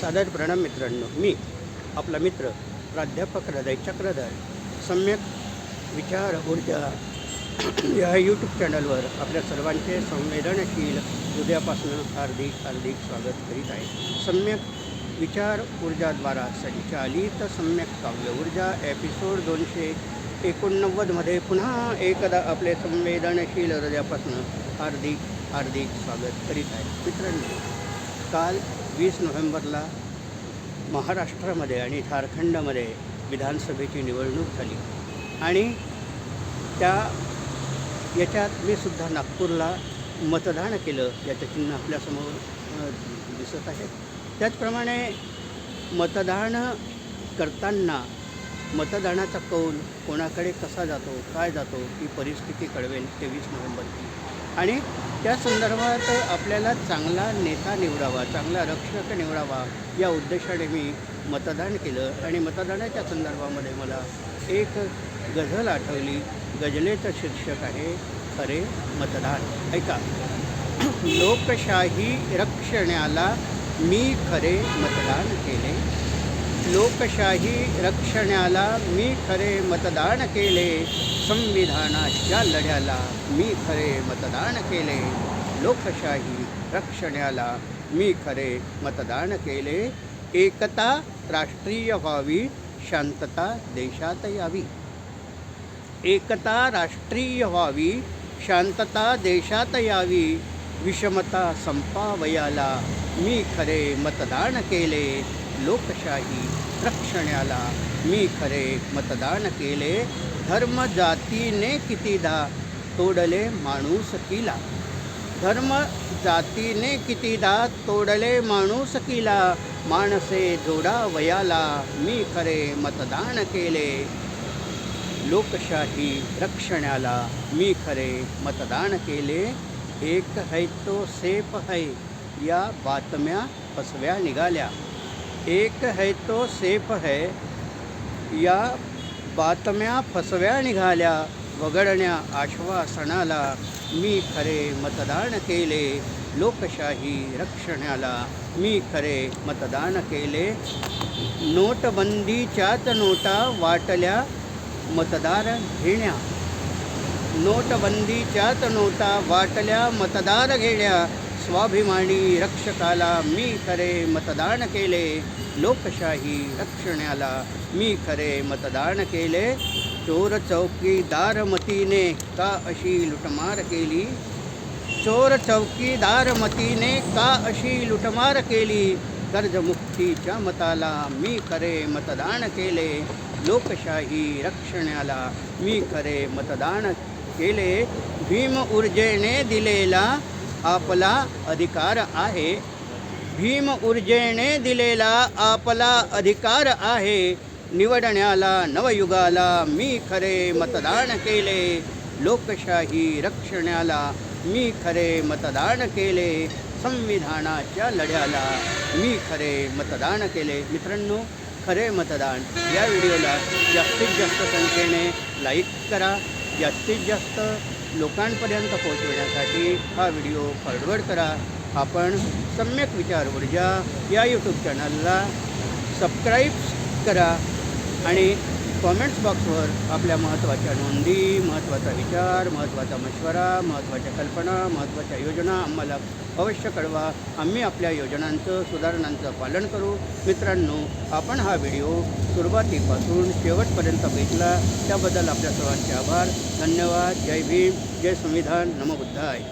सादर प्रणाम मित्रांनो. मी आपला मित्र प्राध्यापक हृदय चक्रधर सम्यक विचार ऊर्जा या यूट्यूब चॅनलवर आपल्या सर्वांचे संवेदनशील हृदयापासून हार्दिक हार्दिक स्वागत करीत आहे. सम्यक विचार ऊर्जाद्वारा संचालित सम्यक काव्य ऊर्जा एपिसोड दोनशे एकोणनव्वदमध्ये पुन्हा एकदा आपले संवेदनशील हृदयापासून हार्दिक हार्दिक स्वागत करीत आहे. मित्रांनो काल वीस नोव्हेंबरला महाराष्ट्रामध्ये आणि झारखंडमध्ये विधानसभेची निवडणूक झाली. आणि त्या याच्यात मी सुद्धा नागपूरला मतदान केलं याचं चिन्ह आपल्यासमोर दिसत आहे. त्याचप्रमाणे मतदान करताना मतदानाचा कौल कोणाकडे कसा जातो काय जातो ही परिस्थिती कळवेल तेवीस नोव्हेंबरची. आणि त्या संदर्भात आपल्याला चांगला नेता निवडावा चांगला रक्षक निवडावा या उद्देशाने मी मतदान केलं आणि मतदानाच्या संदर्भामध्ये मला एक गझल आठवली गझलेचं शीर्षक आहे खरे मतदान. ऐका. लोकशाही रक्षण्याला मी खरे मतदान केले. लोकशाही रक्षण्याला मी खरे मतदान केले. संविधानाच्या लढ्याला मी खरे मतदान केले. लोकशाही रक्षण्याला मी खरे मतदान केले. एकता राष्ट्रीय व्हावी शांतता देशात यावी. एकता राष्ट्रीय व्हावी शांतता देशात यावी. विषमता संपावयाला मी खरे मतदान केले. लोकशाही रक्षणाला मी खरे मतदान केले. धर्म जातीने कितीदा तोडले माणूस किला. धर्म जातीने कितीदा तोडले माणूस किला. माणसे जोडा वयाला मी खरे मतदान केले. लोकशाही रक्षणाला मी खरे मतदान केले. एक है तो सेफ है. या बातम्या फसव्या निघाल्या. एक है तो सेफ है या बातम्या फसव्या निघाल्या वगळण्या आश्वासनाला मी खरे मतदान केले लोकशाही रक्षणाला मी खरे मतदान केले. नोटबंदीच्याच नोटा वाटल्या मतदार घेण्या. नोटबंदीच्याच नोटा वाटल्या मतदार घेण्या. स्वाभिमानी रक्षकाला मी खरे मतदान केले. लोकशाही रक्षण्याला मी खरे मतदान केले. चोर चौकीदार मतीने का अशी लुटमार केली? चोर चौकीदार मतीने का अशी लुटमार केली? कर्जमुक्तीच्या मताला मी खरे मतदान केले. लोकशाही रक्षण्याला मी खरे मतदान केले. भीम ऊर्जेने दिलेला आपला अधिकार आहे. भीम ऊर्जेने दिलेला आपला अधिकार आहे. निवडण्याला नवयुगाला मी खरे मतदान केले. लोकशाही रक्षण्याला मी खरे मतदान केले. संविधानाच्या लढ्याला मी खरे मतदान केले. मित्रांनो खरे मतदान या व्हिडिओला जास्तीत जास्त संख्येने लाईक करा. जास्तीत जास्त लोकांपर्यंत पोहोचविण्यासाठी हा व्हिडिओ फॉरवर्ड करा. आपण सम्यक विचार ऊर्जा या यूट्यूब चॅनलला सबस्क्राईब करा आणि कॉमेंट्स बॉक्सवर आपल्या महत्त्वाच्या नोंदी महत्त्वाचा विचार महत्त्वाचा मशवरा महत्त्वाच्या कल्पना महत्त्वाच्या योजना आम्हाला अवश्य कळवा. आम्ही आपल्या योजनांचं सुधारणांचं पालन करू. मित्रांनो आपण हा व्हिडिओ सुरुवातीपासून शेवटपर्यंत बघितला. त्याबद्दल आपल्या सर्वांचे आभार. धन्यवाद. जय भीम. जय संविधान. नमबुद्धाय